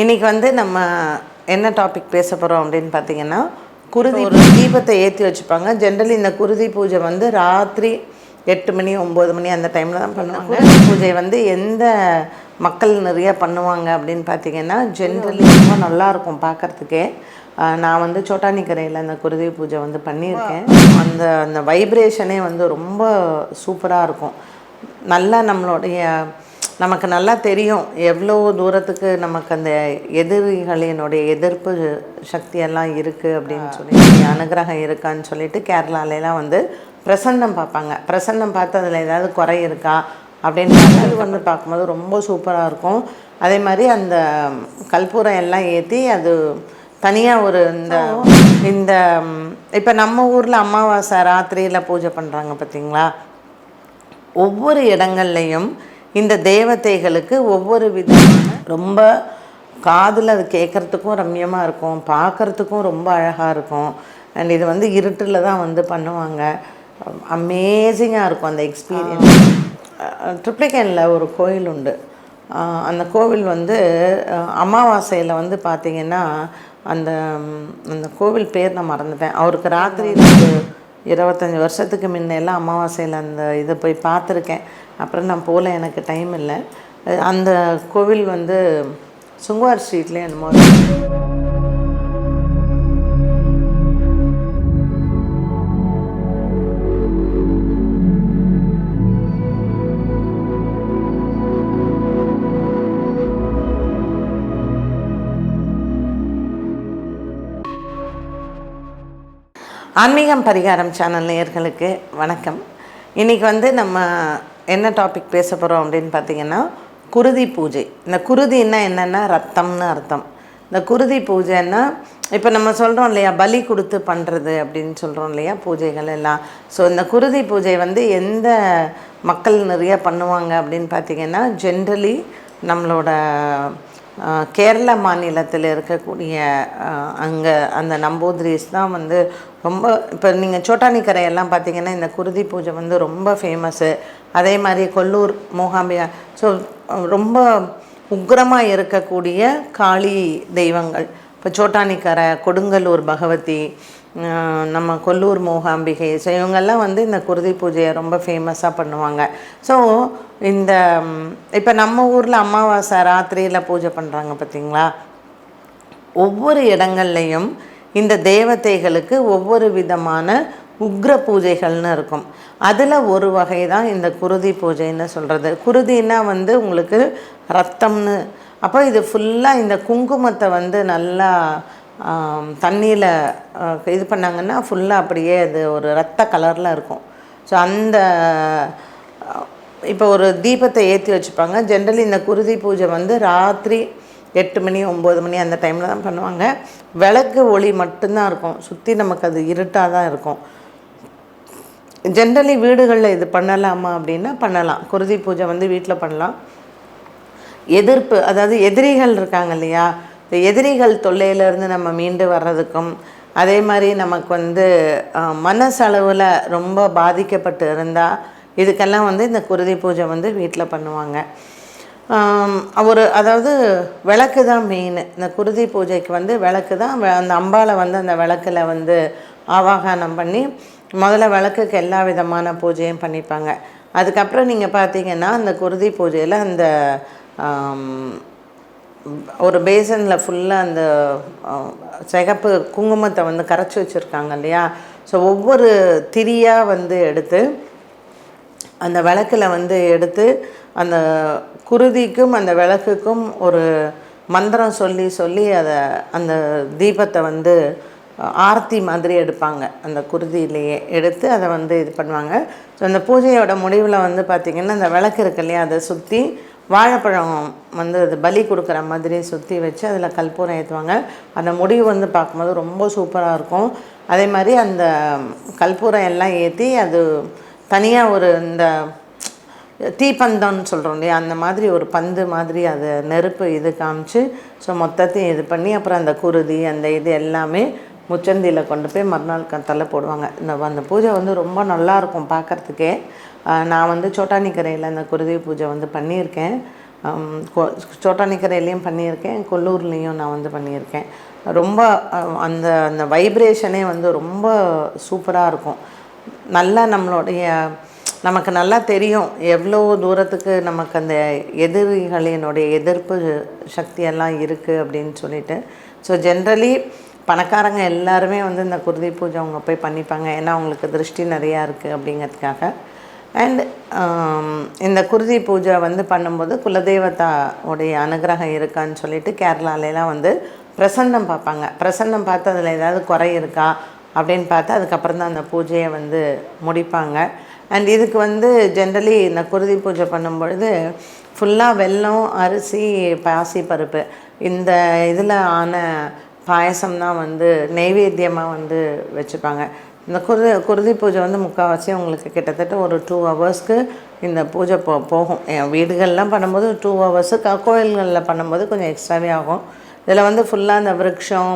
இன்னைக்கு வந்து நம்ம என்ன டாபிக் பேச போகிறோம் அப்படின்னு பார்த்தீங்கன்னா குருதி ஒரு தீபத்தை ஏற்றி வச்சுப்பாங்க. ஜென்ரலி இந்த குருதி பூஜை வந்து ராத்திரி எட்டு மணி ஒம்பது மணி அந்த டைமில் தான் பண்ணுவாங்க. பூஜை வந்து எந்த மக்கள் நிறைய பண்ணுவாங்க அப்படின்னு பார்த்தீங்கன்னா ஜென்ரலி ரொம்ப நல்லா இருக்கும் பார்க்கறதுக்கே. நான் வந்து சோட்டானிக்கரையில் அந்த குருதி பூஜை வந்து பண்ணியிருக்கேன். அந்த அந்த வைப்ரேஷனே வந்து ரொம்ப சூப்பராக இருக்கும். நல்லா நம்மளுடைய நமக்கு நல்லா தெரியும் எவ்வளோ தூரத்துக்கு நமக்கு அந்த எதிரிகளினுடைய எதிர்ப்பு சக்தியெல்லாம் இருக்குது அப்படின்னு சொல்லி அனுகிரகம் இருக்கான்னு சொல்லிட்டு கேரளாலெலாம் வந்து பிரசன்னம் பார்ப்பாங்க. பிரசன்னம் பார்த்து அதில் ஏதாவது குறை இருக்கா அப்படின்னு அது வந்து பார்க்கும்போது ரொம்ப சூப்பராக இருக்கும். அதே மாதிரி அந்த கற்பூரம் எல்லாம் ஏற்றி அது தனியாக ஒரு இந்த இந்த இப்போ நம்ம ஊரில் அமாவாசை ராத்திரியில் பூஜை பண்ணுறாங்க பார்த்தீங்களா ஒவ்வொரு இடங்கள்லையும் இந்த தேவதைகளுக்கு ஒவ்வொரு விதமான ரொம்ப காதில் அது கேட்குறதுக்கும் ரம்யமாக இருக்கும். பார்க்குறதுக்கும் ரொம்ப அழகாக இருக்கும். அண்ட் இது வந்து இருட்டில் தான் வந்து பண்ணுவாங்க. அமேசிங்காக இருக்கும் அந்த எக்ஸ்பீரியன்ஸ் ட்ரிப்ளிகேனில் ஒரு கோயில் உண்டு. அந்த கோவில் வந்து அமாவாசையில் வந்து பார்த்திங்கன்னா அந்த அந்த கோவில் பேர் நான் மறந்துட்டேன். அவருக்கு ராத்திரியில் ஒரு இருபத்தஞ்சி வருஷத்துக்கு முன்னெல்லாம் அமாவாசையில் அந்த இதை போய் பார்த்துருக்கேன். அப்புறம் நான் போகல எனக்கு டைம் இல்லை. அந்த கோவில் வந்து சுங்குவார் ஸ்ட்ரீட்லேயே என்னமோ ஆன்மீகம் பரிகாரம் சேனல் நேயர்களுக்கு வணக்கம். இன்றைக்கி வந்து நம்ம என்ன டாபிக் பேச போகிறோம் அப்படின்னு பார்த்தீங்கன்னா குருதி பூஜை. இந்த குருதின்னா என்னென்னா ரத்தம்னு அர்த்தம். இந்த குருதி பூஜைன்னா இப்போ நம்ம சொல்கிறோம் இல்லையா பலி கொடுத்து பண்ணுறது அப்படின்னு சொல்கிறோம் இல்லையா பூஜைகள் எல்லாம். ஸோ இந்த குருதி பூஜை வந்து எந்த மக்கள் நிறைய பண்ணுவாங்க அப்படின்னு பார்த்தீங்கன்னா ஜென்ரலி நம்மளோட கேரள மாநிலத்தில் இருக்கக்கூடிய அங்கே அந்த நம்பூதிரிஸ் தான் வந்து ரொம்ப இப்போ நீங்கள் சோட்டானிக்கரையெல்லாம் பார்த்தீங்கன்னா இந்த குருதி பூஜை வந்து ரொம்ப ஃபேமஸ்ஸு அதே மாதிரி கொல்லூர் மூகாம்பிகா ஸோ ரொம்ப உக்கிரமாக இருக்கக்கூடிய காளி தெய்வங்கள். இப்போ சோட்டானிக்கரை கொடுங்கல்லூர் பகவதி நம்ம கொல்லூர் மூகாம்பிகை. ஸோ இவங்கெல்லாம் வந்து இந்த குருதி பூஜையை ரொம்ப ஃபேமஸாக பண்ணுவாங்க. ஸோ இந்த இப்போ நம்ம ஊரில் அமாவாசை ராத்திரியில் பூஜை பண்ணுறாங்க பார்த்தீங்களா ஒவ்வொரு இடங்கள்லையும் இந்த தேவதைகளுக்கு ஒவ்வொரு விதமான உக்ர பூஜைகள்னு இருக்கும். அதில் ஒரு வகை தான் இந்த குருதி பூஜைன்னு சொல்கிறது குருதின்னா வந்து உங்களுக்கு ரத்தம்னு. அப்போ இது ஃபுல்லாக இந்த குங்குமத்தை வந்து நல்லா தண்ணியில் இது பண்ணாங்கன்னா ஃபுல்லாக அப்படியே அது ஒரு ரத்த கலரில் இருக்கும். ஸோ அந்த இப்போ ஒரு தீபத்தை ஏற்றி வச்சுப்பாங்க. ஜென்ரலி இந்த குருதி பூஜை வந்து ராத்திரி எட்டு மணி ஒம்பது மணி அந்த டைமில் தான் பண்ணுவாங்க. விளக்கு ஒளி மட்டும்தான் இருக்கும். சுற்றி நமக்கு அது இருட்டாக தான் இருக்கும். ஜென்ரலி வீடுகளில் இது பண்ணலாமா அப்படின்னா பண்ணலாம். குருதி பூஜை வந்து வீட்டில் பண்ணலாம். எதிர்ப்பு அதாவது எதிரிகள் இருக்காங்க இல்லையா? இந்த எதிரிகள் தொல்லையிலேருந்து நம்ம மீண்டு வர்றதுக்கும் அதே மாதிரி நமக்கு வந்து மனசளவில் ரொம்ப பாதிக்கப்பட்டு இருந்தால் இதுக்கெல்லாம் வந்து இந்த குருதி பூஜை வந்து வீட்டில் பண்ணுவாங்க. ஒரு அதாவது விளக்கு தான் மெயின் இந்த குருதி பூஜைக்கு வந்து விளக்கு தான் அந்த அம்பாளை வந்து அந்த விளக்கில் வந்து ஆவாகனம் பண்ணி முதல்ல விளக்குக்கு எல்லா விதமான பூஜையும் பண்ணிப்பாங்க. அதுக்கப்புறம் நீங்கள் பார்த்தீங்கன்னா அந்த குருதி பூஜையில் அந்த ஒரு பேசனில் ஃபுல்லாக அந்த சிகப்பு குங்குமத்தை வந்து கரைச்சி வச்சுருக்காங்க இல்லையா? ஸோ ஒவ்வொரு திரியாக வந்து எடுத்து அந்த விளக்கில் வந்து எடுத்து அந்த குருதிக்கும் அந்த விளக்குக்கும் ஒரு மந்திரம் சொல்லி சொல்லி அதை அந்த தீபத்தை வந்து ஆர்த்தி மாதிரி எடுப்பாங்க. அந்த குருதியிலேயே எடுத்து அதை வந்து இது பண்ணுவாங்க. ஸோ அந்த பூஜையோட முடிவில் வந்து பார்த்திங்கன்னா அந்த விளக்கு இருக்கு இல்லையா? அதை சுற்றி வாழைப்பழம் வந்து அது பலி கொடுக்குற மாதிரி சுற்றி வச்சு அதில் கற்பூரம் ஏற்றுவாங்க அந்த முடிவு வந்து பார்க்கும்போது ரொம்ப சூப்பராக இருக்கும். அதே மாதிரி அந்த கற்பூரம் எல்லாம் ஏற்றி அது தனியாக ஒரு இந்த தீப்பந்தம்னு சொல்கிறோம் இல்லையா? அந்த மாதிரி ஒரு பந்து மாதிரி அதை நெருப்பு இது காமிச்சு ஸோ மொத்தத்தையும் இது பண்ணி அப்புறம் அந்த குருதி அந்த இது எல்லாமே முச்சந்தியில் கொண்டு போய் மறுநாள் தலை போடுவாங்க. இந்த அந்த பூஜை வந்து ரொம்ப நல்லா இருக்கும் பார்க்கறதுக்கே. நான் வந்து சோட்டானிக்கரையில் அந்த குருதி பூஜை வந்து பண்ணியிருக்கேன். சோட்டானிக்கரையிலையும் பண்ணியிருக்கேன். கொல்லூர்லேயும் நான் வந்து பண்ணியிருக்கேன். ரொம்ப அந்த அந்த வைப்ரேஷனே வந்து ரொம்ப சூப்பராக இருக்கும். நல்லா நம்மளுடைய நமக்கு நல்லா தெரியும் எவ்வளோ தூரத்துக்கு நமக்கு அந்த எதிரிகளினுடைய எதிர்ப்பு சக்தியெல்லாம் இருக்குது அப்படின்னு சொல்லிட்டு. ஸோ ஜென்ரலி பணக்காரங்க எல்லாருமே வந்து இந்த குருதி பூஜை அவங்க போய் பண்ணிப்பாங்க. ஏன்னா அவங்களுக்கு திருஷ்டி நிறையா இருக்குது அப்படிங்கிறதுக்காக. அண்ட் um, இந்த குருதி பூஜை வந்து பண்ணும்போது குலதெய்வத்தா உடைய அனுகிரகம் இருக்கான்னு சொல்லிட்டு கேரளாலெலாம் வந்து பிரசன்னம் பார்ப்பாங்க. பிரசன்னம் பார்த்து அதில் ஏதாவது குறை இருக்கா அப்படின்னு பார்த்து அதுக்கப்புறம் தான் அந்த பூஜையை வந்து முடிப்பாங்க. அண்ட் இதுக்கு வந்து ஜென்ரலி இந்த குருதி பூஜை பண்ணும்பொழுது ஃபுல்லாக வெல்லம் அரிசி பாசி பருப்பு இந்த இதில் ஆன பாயசம் தான் வந்து நெய்வேத்தியமாக வந்து வச்சுப்பாங்க. இந்த குருதி குருதி பூஜை வந்து முக்கால்வாசி உங்களுக்கு கிட்டத்தட்ட ஒரு டூ ஹவர்ஸ்க்கு இந்த பூஜை போ போகும். என் வீடுகள்லாம் பண்ணும்போது டூ ஹவர்ஸு கோயில்களில் பண்ணும்போது கொஞ்சம் எக்ஸ்ட்ராவே ஆகும். இதில் வந்து ஃபுல்லாக இந்த விரக்ஷம்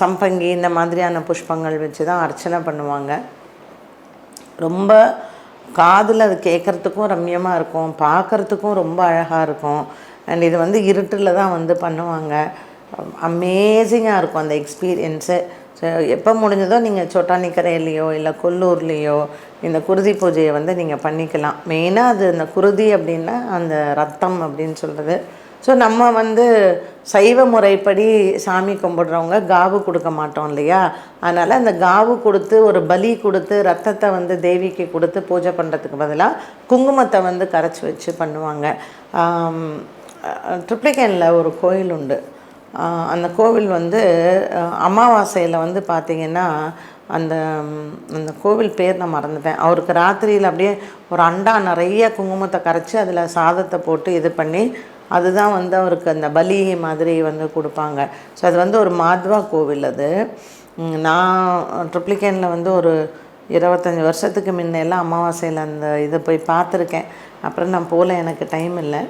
சம்பங்கி இந்த மாதிரியான புஷ்பங்கள் வச்சு தான் அர்ச்சனை பண்ணுவாங்க. ரொம்ப காதில் அது கேட்குறதுக்கும் ரம்யமாக இருக்கும். பார்க்குறதுக்கும் ரொம்ப அழகாக இருக்கும். அண்ட் இது வந்து இருட்டில் தான் வந்து பண்ணுவாங்க. அமேசிங்காக இருக்கும் அந்த எக்ஸ்பீரியன்ஸு ஸோ எப்போ முடிஞ்சதோ நீங்கள் சொட்டானிக்கரையிலையோ இல்லை கொல்லூர்லேயோ இந்த குருதி பூஜையை வந்து நீங்கள் பண்ணிக்கலாம். மெயினாக அது இந்த குருதி அப்படின்னா அந்த ரத்தம் அப்படின்னு சொல்கிறது ஸோ நம்ம வந்து சைவ முறைப்படி சாமி கும்பிடுறவங்க காவு கொடுக்க மாட்டோம் இல்லையா? அதனால் அந்த காவு கொடுத்து ஒரு பலி கொடுத்து ரத்தத்தை வந்து தேவிக்கு கொடுத்து பூஜை பண்ணுறதுக்கு பதிலாக குங்குமத்தை வந்து கரைச்சி வச்சு பண்ணுவாங்க. ட்ரிப்ளிகேனில் ஒரு கோயில் உண்டு. அந்த கோவில் வந்து அமாவாசையில் வந்து பார்த்திங்கன்னா அந்த அந்த கோவில் பேர் நான் மறந்துட்டேன். அவருக்கு ராத்திரியில் அப்படியே ஒரு அண்டா நிறைய குங்குமத்தை கரைச்சி அதில் சாதத்தை போட்டு இது பண்ணி அதுதான் வந்து அவருக்கு அந்த பலி மாதிரி வந்து கொடுப்பாங்க. ஸோ அது வந்து ஒரு மாத்வா கோவில் அது. நான் ட்ரிப்ளிகேனில் வந்து ஒரு இருபத்தஞ்சி வருஷத்துக்கு முன்னெல்லாம் அமாவாசையில் அந்த இதை போய் பார்த்துருக்கேன். அப்புறம் நான் போகல எனக்கு டைம் இல்லை.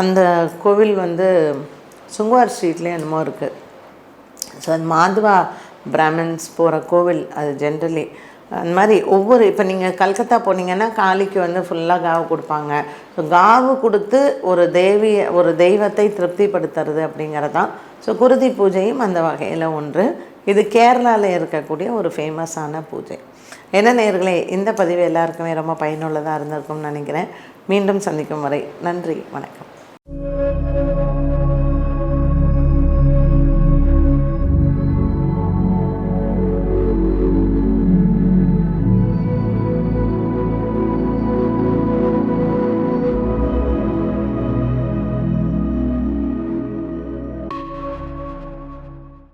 அந்த கோவில் வந்து சுங்குவார் ஸ்ட்ரீட்லேயும் என்னமோ இருக்குது ஸோ அது மாதுவா பிராமின்ஸ் போகிற கோவில் அது ஜென்ரலி அந்த மாதிரி ஒவ்வொரு இப்போ நீங்கள் கல்கத்தா போனீங்கன்னா காளிக்கு வந்து ஃபுல்லாக காவு கொடுப்பாங்க. ஸோ காவு கொடுத்து ஒரு தேவி ஒரு தெய்வத்தை திருப்திப்படுத்துறது அப்படிங்கிறது தான் ஸோ குருதி பூஜையும் அந்த வகையில் ஒன்று. இது கேரளாவில் இருக்கக்கூடிய ஒரு ஃபேமஸான பூஜை. என்ன நேர்களே இந்த பதிவு எல்லாருக்குமே ரொம்ப பயனுள்ளதாக இருந்திருக்கும்னு நினைக்கிறேன். மீண்டும் சந்திக்கும் வரை நன்றி வணக்கம்.